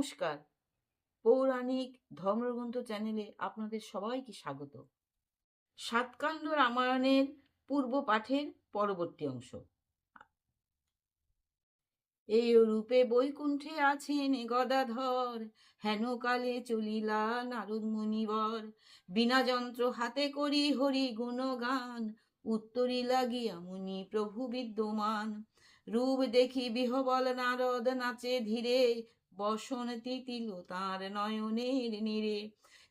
নমস্কার। পৌরাণিক ধর্মগ্রন্থ চ্যানেলে আপনাদের সবাইকে স্বাগত। সাতকাণ্ড রামায়ণের পূর্ব পাঠের পরবর্তী অংশ। এই রূপে বৈকুণ্ঠে আছেন গদাধর, হেন কালে চলিলা নারদ মুনিবর। বিনা যন্ত্র হাতে করি হরি গুণগান, উত্তরি লাগিয়া মুনি প্রভু বিদ্যমান। রূপ দেখি বিহবল নারদ নাচে ধীরে বসন তিতিল তার নয়নের নীরে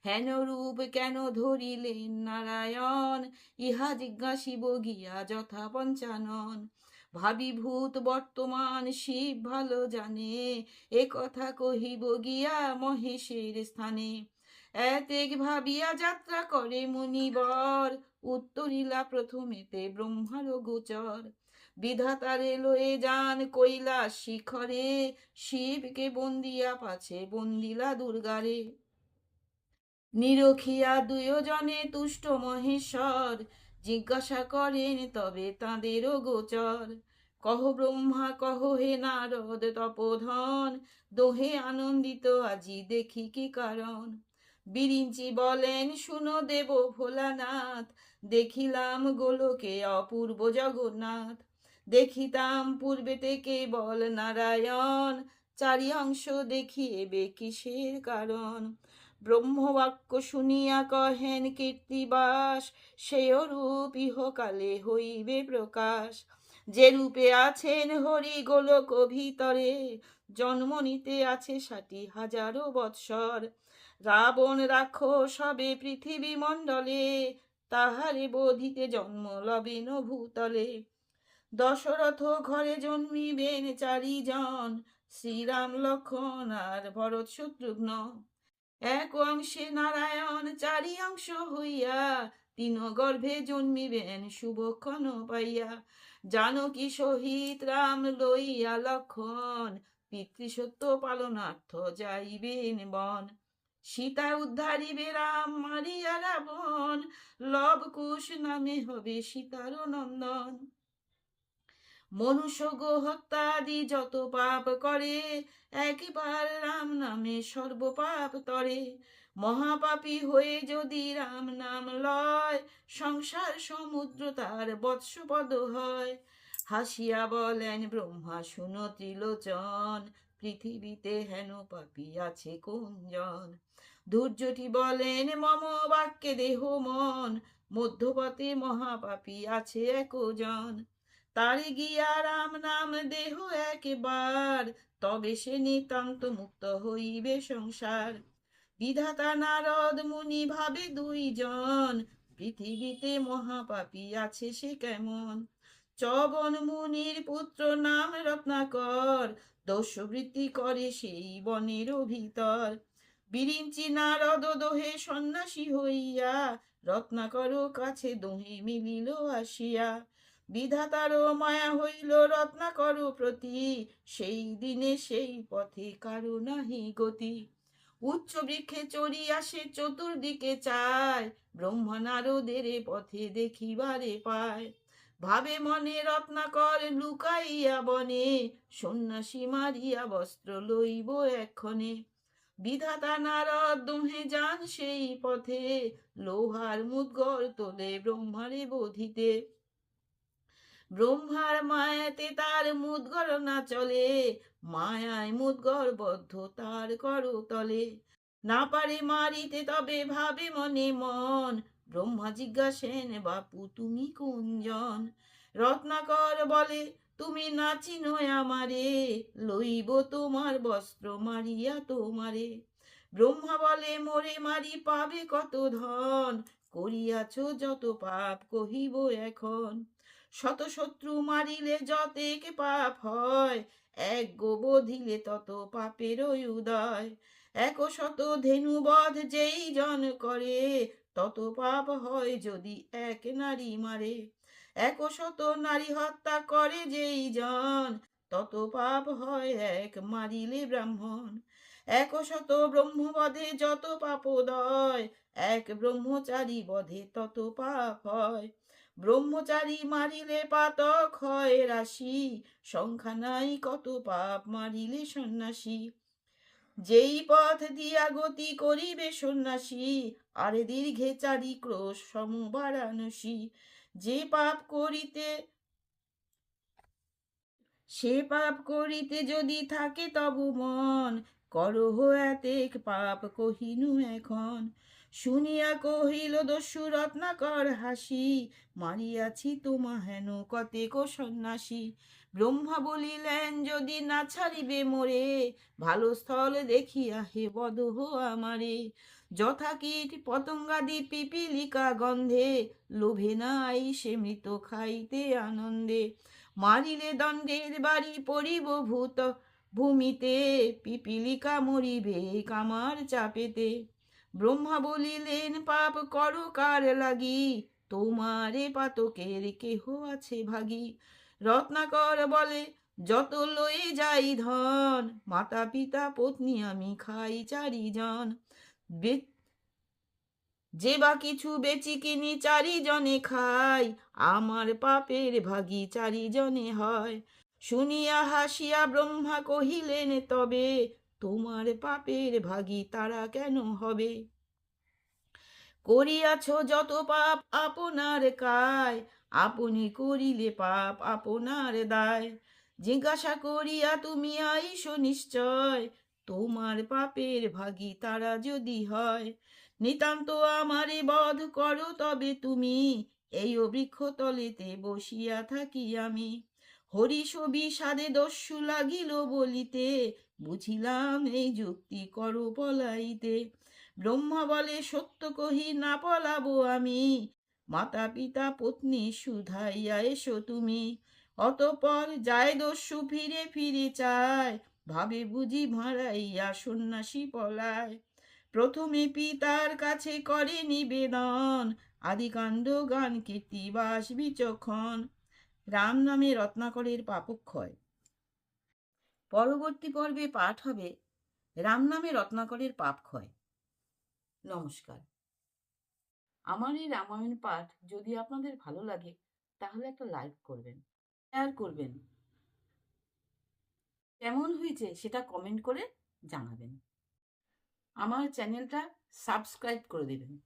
হেন রূপ কেন ধরিলেন নারায়ণ? ইহা জিজ্ঞাসিব গিয়া যথা পঞ্চানন। ভাবিভূত বর্তমান শিব ভালো জানে, এ কথা কহিব গিয়া মহেশের স্থানে। এতেক ভাবিয়া যাত্রা করে মুনিবর, উত্তরিলা প্রথমেতে ব্রহ্মার গোচর। বিধাতারে লয়ে যান কৈলাস শিখরে, শিবকে বন্দিয়া পাছে বন্দিলা দুর্গারে। নিরখিয়া দুয়োজনে তুষ্ট মহেশ্বর, জিজ্ঞাসা করেন, তবে তাঁদেরও গোচর? কহ ব্রহ্মা, কহ হে নারদ তপোধন, দোহে আনন্দিত আজি দেখি কি কারণ? বিরিঞ্চি বলেন, শুনো দেব ভোলানাথ, দেখিলাম গোলকে অপূর্ব জগন্নাথ। দেখিতাম পূর্বেতে কেবল নারায়ণ। চারি অংশ দেখিয়ে কিসের কারণ? ব্রহ্মবাক্য শুনিয়া কহেন কীর্তিবাস সেই রূপ ইহকালে হইবে প্রকাশ। যে রূপে আছেন হরি গোলক ভিতরে, জন্ম নিতে আছে ষাটি হাজারো বৎসর। রাবণ রাখো সবে পৃথিবী মণ্ডলে তাহারে বোধিতে জন্ম লবেন ভূতলে দশরথ ঘরে জন্মিবেন চারিজন। শ্রীরাম লক্ষণ আর ভরত শত্রুঘ্ন। এক অংশে নারায়ণ, চারি অংশ হইয়া তিন গর্ভে জন্মিবেন শুভক্ষণ পাইয়া। জানকী সহিত রাম লইয়া লক্ষণ পিতৃসত্য পালনার্থ যাইবেন বন। সীতা উদ্ধারিবে রাম, মারিয়া রাবণ লব কুশ নামে হবে সীতার নন্দন। মনুষ্য গো হত্যাদি যত পাপ করে, একবার রাম নামে সর্বপাপ তরে। মহাপাপী হয়ে যদি রাম নাম লয়, সংসার সমুদ্র তার বৎসপদ হয়। হাসিয়া বলেন, ব্রহ্মা শুনো ত্রিলোচন, পৃথিবীতে হেন পাপী আছে কোনজন ধৈর্যটি বলেন, মম বাক্যে দেহ মন, মধ্যপথে মহাপাপী আছে একজন। তারে গিয়া রাম নাম দেহ একবার, তবে সে নিতান্ত মুক্ত হইবে সংসার। বিধাতা নারদ মুনি ভাবে দুইজন, পৃথিবীতে মহাপাপী আছে সে কেমন? চবন মুনির পুত্র নাম রত্নাকর দস্যবৃত্তি করে সেই বনের ভিতর বিরিঞ্চি নারদ দোহে সন্ন্যাসী হইয়া রত্নাকর কাছে দোহে মিলিল আসিয়া। বিধাতারও মায়া হইল রত্নাকর প্রতি। সেই দিনে সেই পথে কারও নাহি গতি। উচ্চ বৃক্ষে চড়ি আসে চতুর্দিকে চায়, ব্রহ্মা নারদের পথে দেখিবারে পায়। ভাবে মনে রত্নাকর লুকাইয়া বনে, সন্ন্যাসী মারিয়া বস্ত্র লইব এক্ষণে। বিধাতা নারদ দুহে যান সেই পথে, লোহার মুদগর তোলে ব্রহ্মারে বোধিতে। ব্রহ্মার মায়াতে তার মুদগর না চলে, মায়ায় মুদগর বদ্ধ তার করো তলে না পারে মারিতে তবে ভাবে মনে মন, ব্রহ্মা জিজ্ঞাসেন, বাপু, তুমি কোনজন রত্নাকর বলে, তুমি নাচিন আমারে, লইব তোমার বস্ত্র মারিয়া তোমারে। ব্রহ্মা বলে, মোরে মারি পাবে কত ধন, করিয়াছ যত পাপ কহিব এখন। শত শত্রু মারিলে যতেক পাপ হয়, এক গোবধিলে তত পাপের উদয়। এক শত ধেনুবধ যেই জন করে, তত পাপ হয় যদি এক নারী মারে। এক শত নারী হত্যা করে যেই জন, তত পাপ হয় এক মারিলে ব্রাহ্মণ। এক শত ব্রহ্মবধে যত পাপোদয়, এক ব্রহ্মচারী বধে তত পাপ হয়। ব্রহ্মচারী মারিলে পাতক হয় রাশি, সংখ্যা নাই কত পাপ মারিলে সন্ন্যাসী। যেই পথ দিয়া গতি করিবে সন্ন্যাসী, আরে দীর্ঘে চারি ক্রোশ সম বারাণসী। যে পাপ করিতে, সে পাপ করিতে যদি থাকে তবু মন, করহ এতেক পাপ কহিনু এখন। শুনিয়া কহিল, দস্যু, রত্নাকর হাসি মারিয়াছি তোমা হেন কতে কতেক সন্ন্যাসী। ব্রহ্মা বলিলেন, যদি না ছাড়িবে মোরে, ভালো স্থল দেখিয়া হে বদহ আমারে। যথা কীট পতঙ্গাদি পিপিলিকা গন্ধে, লোভে নাই সে মৃত খাইতে আনন্দে। মারিলে দণ্ডের বাড়ি পড়িব ভূত, ভূমিতে পিপিলিকা মরিবে কামার চাপেতে। ব্রহ্মা বলিলেন, পাপ করো, কার লাগি? তোমারে পাতকের কেহ আছে ভাগি? রত্নাকর বলে, যত লয়ে যাই ধন মাতা পিতা পত্নী আমি খাই চারিজন। যে বা কিছু বেচি কিনি চারিজনে খাই, আমার পাপের ভাগি চারিজনে হয়। শুনিয়া হাসিয়া ব্রহ্মা কহিলেন, তবে তোমার পাপের ভাগী তারা কেন হবে? করিয়াছ যত পাপ আপনার কায়, আপনি করিলে পাপ আপনার দায়। জিজ্ঞাসা করিয়া তুমি আইস নিশ্চয়, তোমার পাপের ভাগী তারা যদি হয়। নিতান্ত আমারে বধ করো তবে তুমি, এই বৃক্ষ তলেতে বসিয়া থাকি আমি। হরি ছবি সাদে দস্যু লাগিল বলিতে বুঝিলাম এই যুক্তি করো পলাইতে ব্রহ্মা বলে সত্য কহি না পলাবো আমি। মাতা পিতা পত্নী সুধাইয়া এসো তুমি। অতপর যায় দস্যু ফিরে ফিরে চায়। ভাবে বুঝি ভাড়াইয়া সন্ন্যাসী পলায়। প্রথমে পিতার কাছে করে নিবেদন। আদিকাণ্ড গান কীর্তিবাস বিচক্ষণ। রাম নামে রত্নাকরের পাপক্ষয়। পরবর্তী পর্বে পাঠ হবে রাম নামে রত্নাকরের পাপ ক্ষয়। নমস্কার। আমার এই রামায়ণ পাঠ যদি আপনাদের ভালো লাগে, তাহলে একটা লাইক করবেন, শেয়ার করবেন। কেমন হয়েছে সেটা কমেন্ট করে জানাবেন। আমার চ্যানেলটা সাবস্ক্রাইব করে দেবেন।